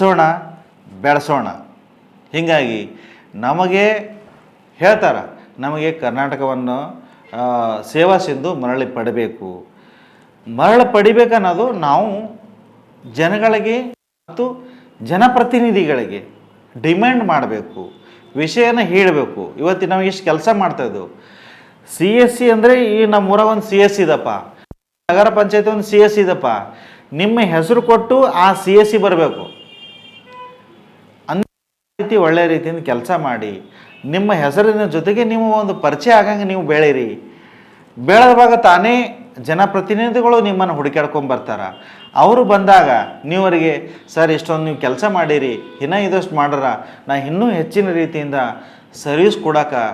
ಬೆಳೆಸೋಣ ಬೆಳೆಸೋಣ. ಹೀಗಾಗಿ ನಮಗೆ ಹೇಳ್ತಾರೆ, ನಮಗೆ ಕರ್ನಾಟಕವನ್ನು ಸೇವಾ ಸಿಂಧು ಮರಳಿ ಪಡಬೇಕು. ಮರಳಿ ಪಡಿಬೇಕನ್ನೋದು ನಾವು ಜನಗಳಿಗೆ ಮತ್ತು ಜನಪ್ರತಿನಿಧಿಗಳಿಗೆ ಡಿಮ್ಯಾಂಡ್ ಮಾಡಬೇಕು, ವಿಷಯನ ಹೇಳಬೇಕು. ಇವತ್ತು ನಾವು ಇಷ್ಟು ಕೆಲಸ ಮಾಡ್ತಾಯಿದ್ದೆವು ಸಿ ಎಸ್ ಸಿ ಅಂದರೆ ಈ ನಮ್ಮೂರಾಗ ಒಂದು ಸಿ ಎಸ್ ಇದಪ್ಪ. ನಗರ ಪಂಚಾಯತ್ ಒಂದು ಸಿ ಎಸ್ ಇದಪ್ಪ. ನಿಮ್ಮ ಹೆಸರು ಕೊಟ್ಟು ಆ ಸಿ ಎಸ್ ಸಿ ಬರಬೇಕು. ರೀತಿ ಒಳ್ಳೆಯ ರೀತಿಯಿಂದ ಕೆಲಸ ಮಾಡಿ, ನಿಮ್ಮ ಹೆಸರಿನ ಜೊತೆಗೆ ನೀವು ಒಂದು ಪರಿಚಯ ಆಗಂಗೆ ನೀವು ಬೆಳೀರಿ. ಬೆಳೆದಾಗ ತಾನೇ ಜನಪ್ರತಿನಿಧಿಗಳು ನಿಮ್ಮನ್ನು ಹುಡುಕಾಡ್ಕೊಂಡು ಬರ್ತಾರೆ. ಅವರು ಬಂದಾಗ ನೀವು ಅವರಿಗೆ, ಸರ್, ಇಷ್ಟೊಂದು ನೀವು ಕೆಲಸ ಮಾಡಿರಿ, ಇನ್ನೂ ಇದಷ್ಟು ಮಾಡ್ರ, ನಾ ಇನ್ನೂ ಹೆಚ್ಚಿನ ರೀತಿಯಿಂದ ಸರ್ವಿಸ್ ಕೊಡೋಕೆ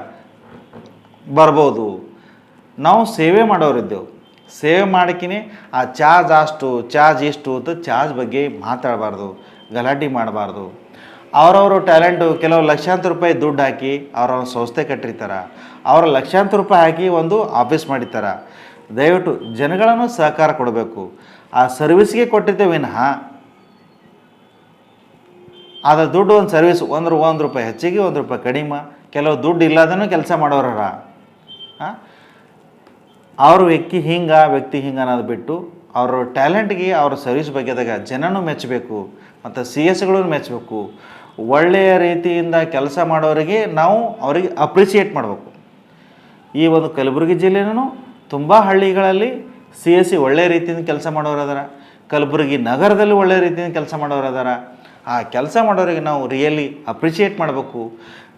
ಬರ್ಬೋದು. ನಾವು ಸೇವೆ ಮಾಡೋರಿದ್ದೆವು. ಸೇವೆ ಮಾಡಕಿನೇ ಆ ಚಾರ್ಜ್ ಅಷ್ಟು ಚಾರ್ಜ್ ಇಷ್ಟು ಅಂತ ಚಾರ್ಜ್ ಬಗ್ಗೆ ಮಾತಾಡಬಾರ್ದು, ಗಲಾಟೆ ಮಾಡಬಾರ್ದು. ಅವರವರು ಟ್ಯಾಲೆಂಟು ಕೆಲವು ಲಕ್ಷಾಂತರ ರೂಪಾಯಿ ದುಡ್ಡು ಹಾಕಿ ಅವ್ರವ್ರ ಸಂಸ್ಥೆ ಕಟ್ಟಿರ್ತಾರೆ. ಅವರ ಲಕ್ಷಾಂತರ ರೂಪಾಯಿ ಹಾಕಿ ಒಂದು ಆಫೀಸ್ ಮಾಡಿರ್ತಾರೆ. ದಯವಿಟ್ಟು ಜನಗಳನ್ನು ಸಹಕಾರ ಕೊಡಬೇಕು. ಆ ಸರ್ವಿಸ್ಗೆ ಕೊಟ್ಟಿದ್ದೇವೆ ವಿನಃ ಆದ ದುಡ್ಡು ಒಂದು ಸರ್ವಿಸ್ ಒಂದು ಒಂದು ರೂಪಾಯಿ ಹೆಚ್ಚಿಗೆ, ಒಂದು ರೂಪಾಯಿ ಕಡಿಮೆ, ಕೆಲವು ದುಡ್ಡು ಇಲ್ಲದನ್ನು ಕೆಲಸ ಮಾಡೋರ ಹಾಂ ಅವ್ರ ವ್ಯಕ್ತಿ ಹಿಂಗ, ವ್ಯಕ್ತಿ ಹಿಂಗೆ ಅನ್ನೋದು ಬಿಟ್ಟು ಅವ್ರ ಟ್ಯಾಲೆಂಟ್ಗೆ ಅವ್ರ ಸರ್ವಿಸ್ ಬಗ್ಗೆದಾಗ ಜನನೂ ಮೆಚ್ಚಬೇಕು. ಮತ್ತು ಸಿ ಎಸ್ಗಳನ್ನು ಮೆಚ್ಚಬೇಕು ಒಳ್ಳೆಯ ರೀತಿಯಿಂದ ಕೆಲಸ ಮಾಡೋರಿಗೆ ನಾವು ಅವರಿಗೆ ಅಪ್ರಿಷಿಯೇಟ್ ಮಾಡಬೇಕು. ಈ ಒಂದು ಕಲಬುರಗಿ ಜಿಲ್ಲೆನೂ ತುಂಬ ಹಳ್ಳಿಗಳಲ್ಲಿ ಸಿ ಎಸ್ ಸಿ ಒಳ್ಳೆಯ ರೀತಿಯಿಂದ ಕೆಲಸ ಮಾಡೋರು ಅದಾರ. ಕಲಬುರಗಿ ನಗರದಲ್ಲಿ ಒಳ್ಳೆಯ ರೀತಿಯಿಂದ ಕೆಲಸ ಮಾಡೋರು ಅದಾರ. ಆ ಕೆಲಸ ಮಾಡೋರಿಗೆ ನಾವು ರಿಯಲಿ ಅಪ್ರಿಷಿಯೇಟ್ ಮಾಡಬೇಕು.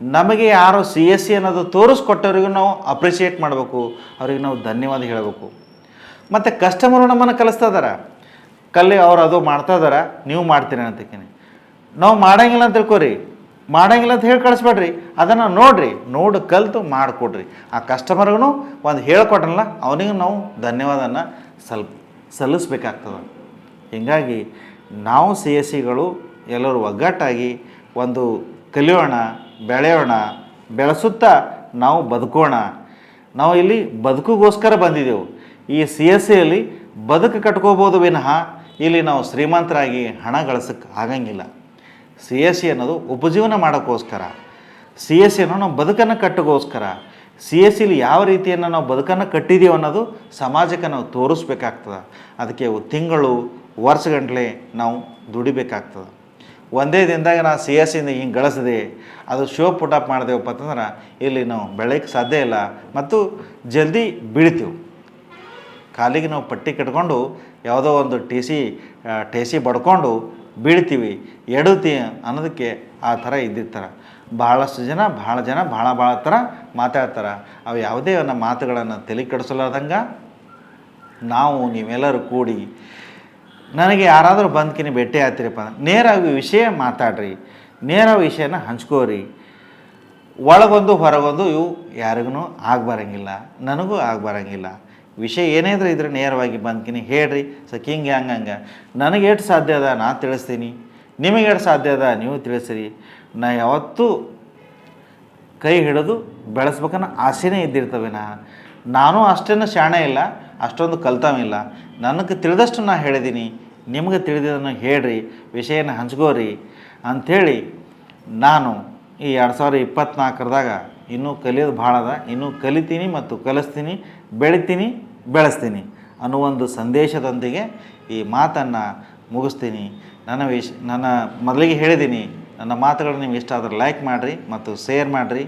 ನಮಗೆ ಯಾರೋ ಸಿ ಎಸ್ ಸಿ ಅನ್ನೋದು ತೋರಿಸ್ಕೊಟ್ಟವ್ರಿಗೂ ನಾವು ಅಪ್ರಿಷಿಯೇಟ್ ಮಾಡಬೇಕು. ಅವ್ರಿಗೆ ನಾವು ಧನ್ಯವಾದ ಹೇಳಬೇಕು. ಮತ್ತು ಕಸ್ಟಮರು ನಮ್ಮನ್ನು ಕಲಿಸ್ತಾ ಇದಾರ. ಕಲ್ಲಿ ಅವ್ರು ಅದು ಮಾಡ್ತಾ ಇದಾರ, ನೀವು ಮಾಡ್ತೀರಿ ಅಂತಕ್ಕೇನೆ ನಾವು ಮಾಡಂಗಿಲ್ಲ ಅಂತ ತಿಳ್ಕೊರಿ. ಮಾಡಂಗಿಲ್ಲ ಅಂತ ಹೇಳಿ ಕಳಿಸ್ಬೇಡ್ರಿ. ಅದನ್ನು ನೋಡ್ರಿ. ನೋಡಿ ಕಲಿತು ಮಾಡಿಕೊಡ್ರಿ. ಆ ಕಸ್ಟಮರ್ಗೂ ಒಂದು ಹೇಳ್ಕೊಟ್ರಲ್ಲ, ಅವನಿಗೂ ನಾವು ಧನ್ಯವಾದನ ಸಲ್, ಸಲ್ಲಿಸ್ಬೇಕಾಗ್ತದೆ. ಹೀಗಾಗಿ ನಾವು ಸಿ ಎಸ್ ಸಿಗಳು ಎಲ್ಲರೂ ಒಗ್ಗಟ್ಟಾಗಿ ಒಂದು ಕಲಿಯೋಣ, ಬೆಳೆಯೋಣ, ಬೆಳೆಸುತ್ತಾ ನಾವು ಬದುಕೋಣ. ನಾವು ಇಲ್ಲಿ ಬದುಕುಗೋಸ್ಕರ ಬಂದಿದ್ದೆವು. ಈ ಸಿ ಎಸ್ ಸಿಯಲ್ಲಿ ಬದುಕು ಕಟ್ಕೋಬೋದು ವಿನಃ ಇಲ್ಲಿ ನಾವು ಶ್ರೀಮಂತರಾಗಿ ಹಣ ಗಳಿಸಕ್ಕೆ ಆಗಂಗಿಲ್ಲ. ಸಿ ಎಸ್ ಸಿ ಅನ್ನೋದು ಉಪಜೀವನ ಮಾಡೋಕ್ಕೋಸ್ಕರ. ಸಿ ಎಸ್ ಸಿ ಅನ್ನೋ ನಾವು ಬದುಕನ್ನು ಕಟ್ಟಗೋಸ್ಕರ. ಸಿ ಎಸ್ ಸಿಲಿ ಯಾವ ರೀತಿಯನ್ನು ನಾವು ಬದುಕನ್ನು ಕಟ್ಟಿದ್ದೀವಿ ಅನ್ನೋದು ಸಮಾಜಕ್ಕೆ ನಾವು ತೋರಿಸ್ಬೇಕಾಗ್ತದೆ. ಅದಕ್ಕೆ ತಿಂಗಳು, ವರ್ಷಗಂಟ್ಲೆ ನಾವು ದುಡಿಬೇಕಾಗ್ತದೆ. ಒಂದೇ ದಿನದಾಗ ನಾನು ಸಿ ಎಸ್ ಸಿಯಿಂದ ಹಿಂಗೆ ಗಳಿಸಿದೆ, ಅದು ಶೋ ಪುಟಪ್ ಮಾಡಿದೆವಪ್ಪ ಅಂತಂದ್ರೆ ಇಲ್ಲಿ ನಾವು ಬೆಳೆಯೋಕ್ಕೆ ಸಾಧ್ಯ ಇಲ್ಲ. ಮತ್ತು ಜಲ್ದಿ ಬೀಳ್ತೀವಿ. ಕಾಲಿಗೆ ನಾವು ಪಟ್ಟಿ ಕಟ್ಕೊಂಡು ಯಾವುದೋ ಒಂದು ಟಿ ಸಿ ಟಿ ಸಿ ಬಡ್ಕೊಂಡು ಬೀಳ್ತೀವಿ, ಎಡುತ್ತಿ ಅನ್ನೋದಕ್ಕೆ ಆ ಥರ ಇದ್ದಿರ್ತಾರೆ ಭಾಳಷ್ಟು ಜನ ಭಾಳ ಜನ ಭಾಳ ಭಾಳ ಥರ ಮಾತಾಡ್ತಾರೆ. ಅವು ಯಾವುದೇ ಒಂದು ಮಾತುಗಳನ್ನು ತಲೆ ಕೆಡಿಸಲಾರ್ದಂಗೆ ನಾವು ನೀವೆಲ್ಲರೂ ಕೂಡಿ ನನಗೆ ಯಾರಾದರೂ ಬಂದ್ಕಿನಿ ಭೇಟಿ ಆಗ್ತೀರಪ್ಪ ಅಂದ್ರೆ ನೇರವಾಗಿ ವಿಷಯ ಮಾತಾಡ್ರಿ ನೇರ ವಿಷಯನ ಹಂಚ್ಕೋರಿ. ಒಳಗೊಂದು ಹೊರಗೊಂದು ಇವು ಯಾರಿಗೂ ಆಗ್ಬರಂಗಿಲ್ಲ, ನನಗೂ ಆಗ್ಬರಂಗಿಲ್ಲ. ವಿಷಯ ಏನೇ ಇದ್ರೆ ಇದ್ರೆ ನೇರವಾಗಿ ಬಂದ್ಕಿನಿ, ಹೇಳ್ರಿ ಸಕ್ ಹಿಂಗೆ ಹಂಗಂಗೆ ಹಂಗೆ? ನನಗೆ ಎಷ್ಟು ಸಾಧ್ಯ ಅದ, ನಾ ತಿಳಿಸ್ತೀನಿ. ನಿಮಗೆ ಎಷ್ಟು ಸಾಧ್ಯ ಅದ, ನೀವು ತಿಳಿಸ್ರಿ. ನಾ ಯಾವತ್ತೂ ಕೈ ಹಿಡಿದು ಬೆಳೆಸ್ಬೇಕನ್ನೋ ಆಸೆನೇ ಇದ್ದಿರ್ತವೆ ನಾ. ನಾನು ಅಷ್ಟೇನು ಶಾಣೆ ಇಲ್ಲ, ಅಷ್ಟೊಂದು ಕಲ್ತವಿಲ್ಲ ನನಗೆ ತಿಳಿದಷ್ಟು ನಾ ಹೇಳಿದ್ದೀನಿ ನಿಮಗೆ ತಿಳಿದಿದ್ದನ್ನು ಹೇಳ್ರಿ, ವಿಷಯನ ಹಂಚ್ಕೋರಿ. ಅಂಥೇಳಿ ನಾನು ಈ ಎರಡು ಸಾವಿರದ ಇಪ್ಪತ್ತ್ನಾಲ್ಕರದಾಗ ಇನ್ನೂ ಕಲಿಯೋದು ಭಾಳ ಅದ. ಇನ್ನೂ ಕಲಿತೀನಿ ಮತ್ತು ಕಲಿಸ್ತೀನಿ, ಬೆಳಿತೀನಿ. ಬೆಳೆಸ್ತೀನಿ ಅನ್ನೋ ಒಂದು ಸಂದೇಶದೊಂದಿಗೆ ಈ ಮಾತನ್ನು ಮುಗಿಸ್ತೀನಿ. ನನ್ನ ವಿಷ ನನ್ನ ಮೊದಲಿಗೆ ಹೇಳಿದ್ದೀನಿ, ನನ್ನ ಮಾತುಗಳು ನಿಮ್ಗೆ ಇಷ್ಟ ಆದರೆ ಲೈಕ್ ಮಾಡಿರಿ ಮತ್ತು ಶೇರ್ ಮಾಡಿರಿ.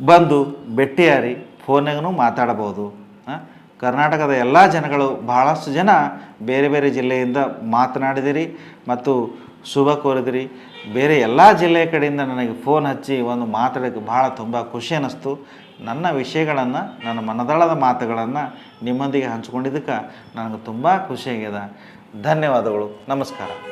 ಬಂದು ಭೇಟಿಯಾರಿ ಫೋನಾಗೂ ಮಾತಾಡಬಹುದು. ಆ? ಕರ್ನಾಟಕದ ಎಲ್ಲ ಜನಗಳು ಬಹಳಷ್ಟು ಜನ ಬೇರೆ ಬೇರೆ ಜಿಲ್ಲೆಯಿಂದ ಮಾತನಾಡಿದಿರಿ ಮತ್ತು ಶುಭ ಕೋರಿದಿರಿ. ಬೇರೆ ಎಲ್ಲ ಜಿಲ್ಲೆಯ ಕಡೆಯಿಂದ ನನಗೆ ಫೋನ್ ಹಚ್ಚಿ ಒಂದು ಮಾತಾಡೋಕ್ಕೆ ಭಾಳ ತುಂಬ ಖುಷಿ ಅನ್ನಿಸ್ತು. ನನ್ನ ವಿಷಯಗಳನ್ನು, ನನ್ನ ಮನದಳದ ಮಾತುಗಳನ್ನು ನಿಮ್ಮೊಂದಿಗೆ ಹಂಚ್ಕೊಂಡಿದ್ದಕ್ಕೆ ನನಗೆ ತುಂಬ ಖುಷಿಯಾಗಿದೆ ಧನ್ಯವಾದಗಳು. ನಮಸ್ಕಾರ.